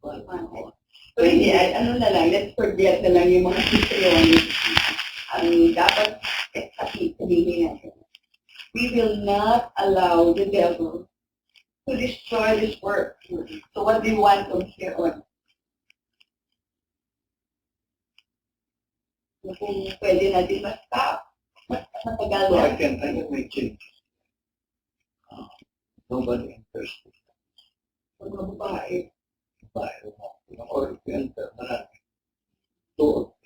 So hindi, ay, ano na lang, let's forget na lang yung mga history Ang dapat sabihin sabihin natin. We will not allow the devil to destroy this work. So what do you want from here on? Kung pwede natin ma-stop, mas matagal So I na. can, I can make changes. Uh, nobody interested. Pag mababae.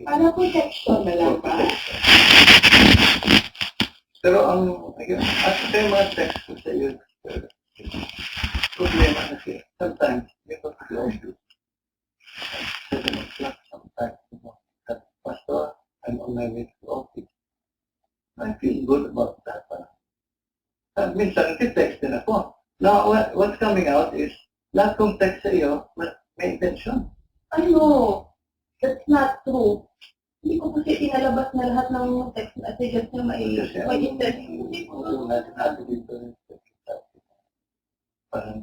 Para protection na lang? Pero ang, ayun, at ito yung text ko sa iyo, problema kasi, sometimes, may pag-close you. Sometimes, you know, that, Pastor, I'm on my way to office. I feel good about that. Uh, minsan, text din ako. Now, what, what's coming out is, lahat kong text sa iyo, ma- may intention. Ano? That's not true. Hindi ko kasi inalabas na lahat ng text messages na may, may interest. Hindi ko. Una natin dito, parang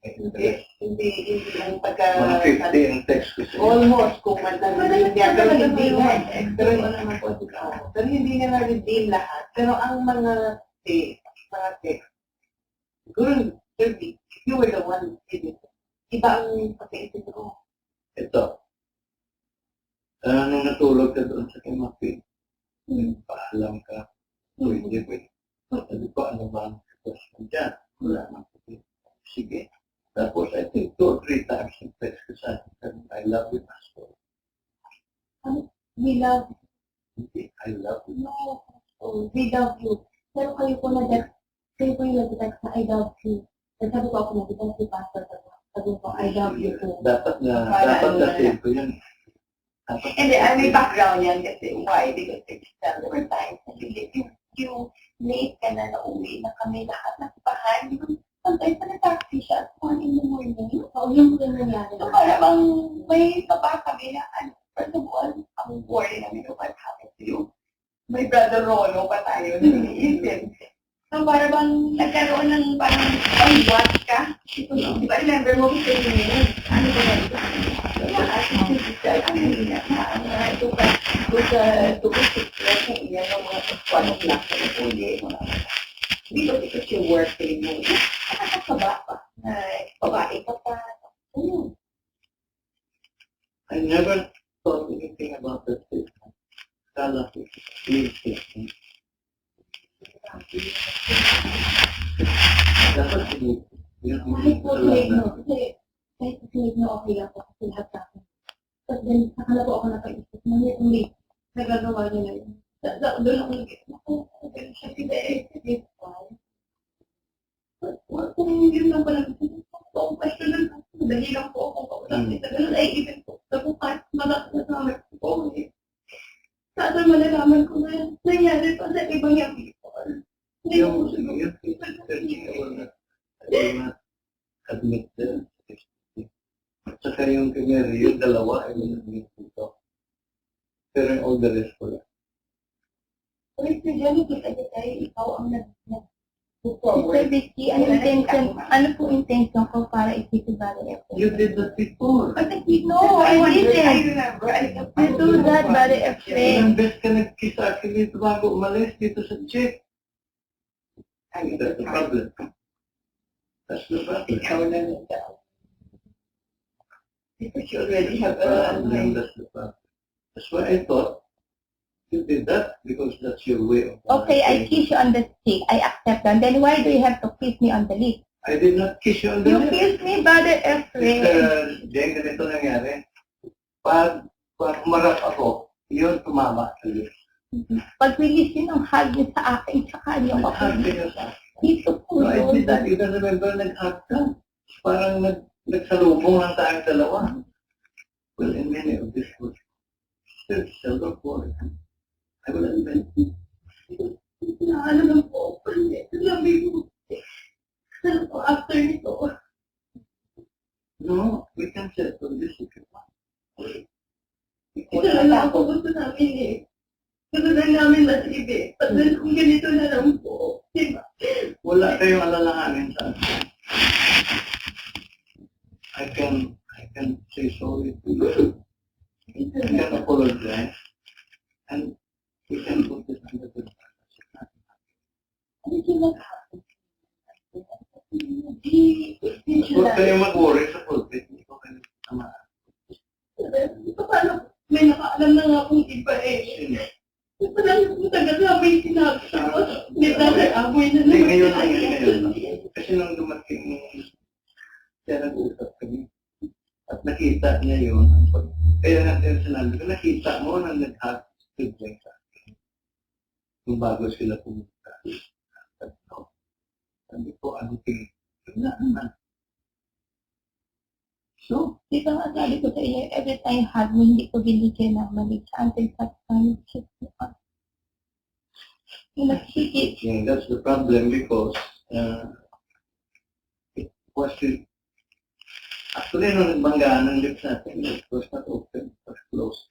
Hindi, hindi, hindi ang pagka... Mga 50 ang text ko sa iyo. Almost kung man lang niya. Pero hindi na. Pero, Pero- naman po pero hindi na na-redeem lahat. Pero ang mga text, mga text, siguro 30, you were the one who did it. Iba ang pag-iisip ko. Ito. Uh, nung natulog ka doon sa Kimapi, paalam ka, pwede, pwede. Sabi ko, ano ba ang sitwasyon dyan? Wala nang pwede. Sige. Tapos, I think two or three times yung text ko sa akin, I love you, Pastor. We love Hindi, I love you. No. Oh, we love you. Pero kayo po na that, kayo po yung nag-text na I love you. At sabi ko ako nag-text si Pastor sabi ko, sabi ko, I love you too. Dapat na, Para dapat na na save ko yun. Dapat And then, may background yan kasi why? Because there were times na you, you, late ka na nauwi na kami lahat ng bahay. Sometimes na taxi siya at 1 in the morning. Oo, yung yung nangyari. So, para bang may baba kami na, ano, first of all, ang worry namin of what happened to you. May brother Rolo pa tayo na iniisip. So, para bang nagkaroon ng parang pang watch ka. Di ba, remember mo gusto mo yun? Ano ba yan? Kaya, at least, siya, ano yun na, na, ito ka, ito ka, six na iyan ng mga one o'clock na uli, mga ko because you work din mo. Nakakasaba pa. Na, babae ka pa. Ano? I never thought anything about that statement. Kala ko, clear statement. Dapat hindi. Yun Kahit po tulig no, kasi kahit okay lang po kasi sa. Tapos then, saka na po ako napaisip, nang yung ulit, nagagawa niya na yun. Doon ako nag ako, ganun siya si Dave Paul. Kung yun lang pala, kung question lang dali lang po ako kausapin. Sa ganun ay even po, kung kahit malaki na sa amin po, eh. Sana malalaman ko na nangyari pa sa ibang. Hindi ko Yung, yung searching ako na, not admit the At saka yung kay Mary, yung dalawa, I will admit ito. Pero yung all the rest ko lang. Mr. Johnny, kita tayo, ikaw ang nag. Vicky, ano intention, ano po intention ko para ako? You did that before. I did No, I didn't. I remember. I do that, Bari Efrain. Ilang beses ka nag-kiss sa akin dito bago umalis dito sa check. Because you already have Uh, a, ano and that's the why I thought you did that because that's your way of Okay, I kiss you on the cheek. I accept that. Then why do you have to kiss me on the lips? I did not kiss you on the You lips. kiss me, Brother Efrain. Mr. Jen, ganito nangyari. Pag, pag umarap ako, yun tumama sa lips. Pag release yun ang hug niyo sa akin, tsaka niyo ako. Dito po No, I yun. did not even remember nag-hug ka. Parang nag, nagsalubong lang tayong dalawa. Well, in many of this was still seldom for it. I will admit. ano lang po, sabi ko, ano po, after nito, No, we can settle this if you want. ito lang ako gusto namin eh. Gusto na namin masibi. At then, kung ganito na lang po, di ba? Wala kayong alalahanin sa akin. I can, I can say sorry to you. I can apologize. And we can put this under the Huwag kayo mag-worry sa pulpit. Hindi ko kayo tama. Paano? May nakaalam na nga kung iba eh. Sino? Parang taga-sabi yung sinabi ko. Hindi nasa-amoy na Hindi, naman. ngayon. Kasi nung dumating, siya nag-usap kami. At nakita niya yun. Kaya nga din sinabi ko, nakita mo na nag-feedback sa akin. Nung bago sila pumunta. Sabi ko, ko, ano tingin? Wala naman. So, Di ba nga sabi ko sa every time hug mo, hindi ko binigyan ng mali until that time, that's the problem because uh, it was the Actually, nung nagbanggaan ng lips natin, it was not open, it was closed.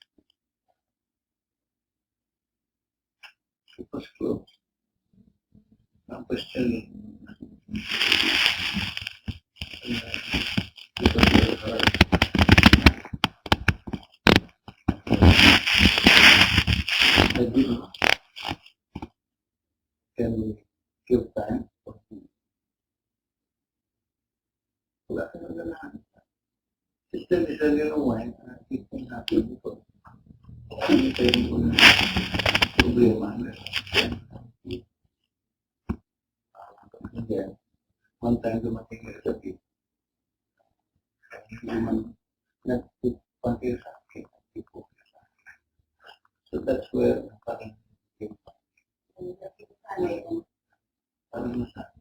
It was closed. Question, Wala ka na ganahan. System is a little wine. uh, It can happen because hindi tayo muna problema. Again, one time dumating na sa bit. Hindi man nagpapagil sa akin. Hindi po sa akin. So that's where parang yung parang nasa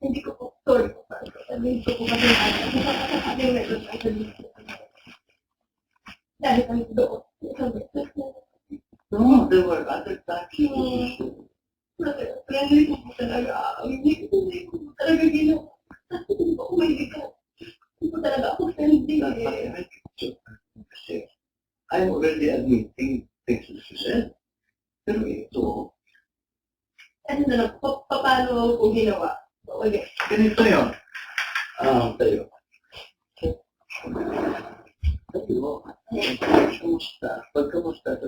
Hindi ko po, sorry po. Sabihin ko po kasi ano yung meron sa dito. Dahil kami doon. No, there were other times. Kaya hindi ko po talaga, ko hindi ko po talaga ginawa. Kasi hindi ko umili ka. Hindi ko talaga ako friendly eh. I'm already admitting things that you said. Pero ito, Ano na lang, pa- pa- paano ko ginawa? Okay. ganito yun. Ah, tayo. Tayo. Kamusta? Pag kamusta,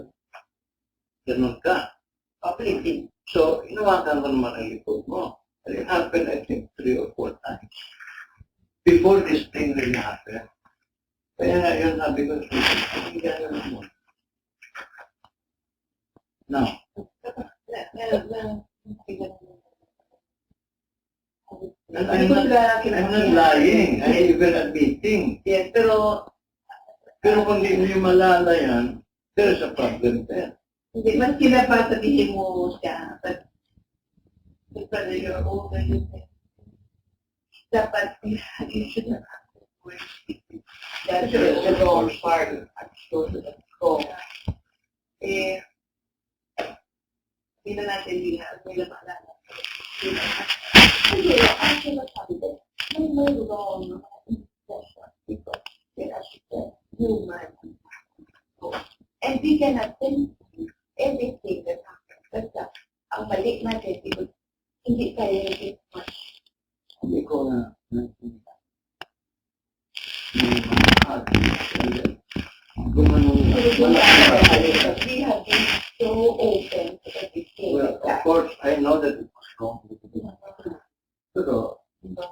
ganun ka. Uplifting. So, inawakan mo naman ang likod mo. And it happened, I think, three or four times. Before this thing really happened. Kaya nga yun, sabi ko, hindi gano'n mo. Now, Hindi I'm ko not, sila I'm not lying. I'm even admitting. Yes, pero Pero kung di mo malala yan, there's a problem there. hindi mas sila pa sabihin mo siya. But, but you're older, you dapat you should have That's the wrong part. Actually, let's go. Eh, hindi na natin. Hindi na. Hindi, ang may wrong na ang natin, hindi. Hindi na nakita. We have been so open to everything. Well, of course, I know that it was wrong 这个应该